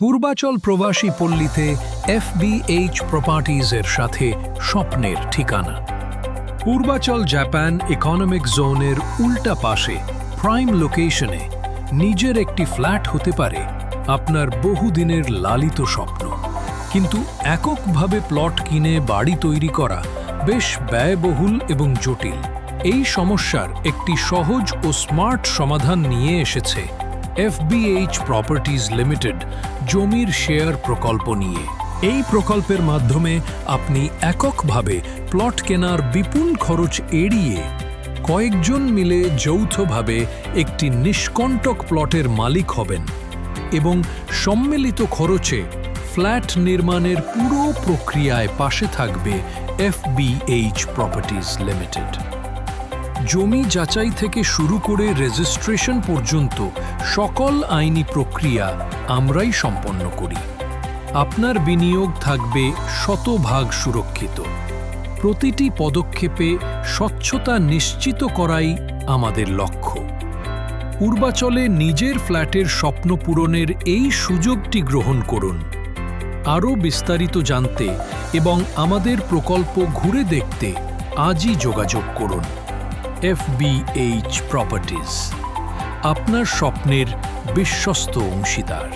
পূর্বাচল প্রবাসী পল্লীতে এফবিএইচ প্রপার্টিজের সাথে স্বপ্নের ঠিকানা। পূর্বাচল জাপান ইকোনমিক জোনের উল্টা পাশে প্রাইম লোকেশনে নিজের একটি ফ্ল্যাট হতে পারে আপনার বহুদিনের লালিত স্বপ্ন। কিন্তু এককভাবে প্লট কিনে বাড়ি তৈরি করা বেশ ব্যয়বহুল এবং জটিল। এই সমস্যার একটি সহজ ও স্মার্ট সমাধান নিয়ে এসেছে এফবিএইচ প্রপার্টিজ লিমিটেড জমির শেয়ার প্রকল্প নিয়ে। এই প্রকল্পের মাধ্যমে আপনি এককভাবে প্লট কেনার বিপুল খরচ এড়িয়ে কয়েকজন মিলে যৌথভাবে একটি নিষ্কণ্টক প্লটের মালিক হবেন এবং সম্মিলিত খরচে ফ্ল্যাট নির্মাণের পুরো প্রক্রিয়ায় পাশে থাকবে এফবিএইচ প্রপার্টিজ লিমিটেড। জমি যাচাই থেকে শুরু করে রেজিস্ট্রেশন পর্যন্ত সকল আইনি প্রক্রিয়া আমরাই সম্পন্ন করি। আপনার বিনিয়োগ থাকবে শতভাগ সুরক্ষিত। প্রতিটি পদক্ষেপে স্বচ্ছতা নিশ্চিত করাই আমাদের লক্ষ্য। পূর্বাচলে নিজের ফ্ল্যাটের স্বপ্ন পূরণের এই সুযোগটি গ্রহণ করুন। আরও বিস্তারিত জানতে এবং আমাদের প্রকল্প ঘুরে দেখতে আজই যোগাযোগ করুন। এফবিএইচ প্রপার্টিজ আপনার স্বপ্নের বিশ্বস্ত অংশীদার।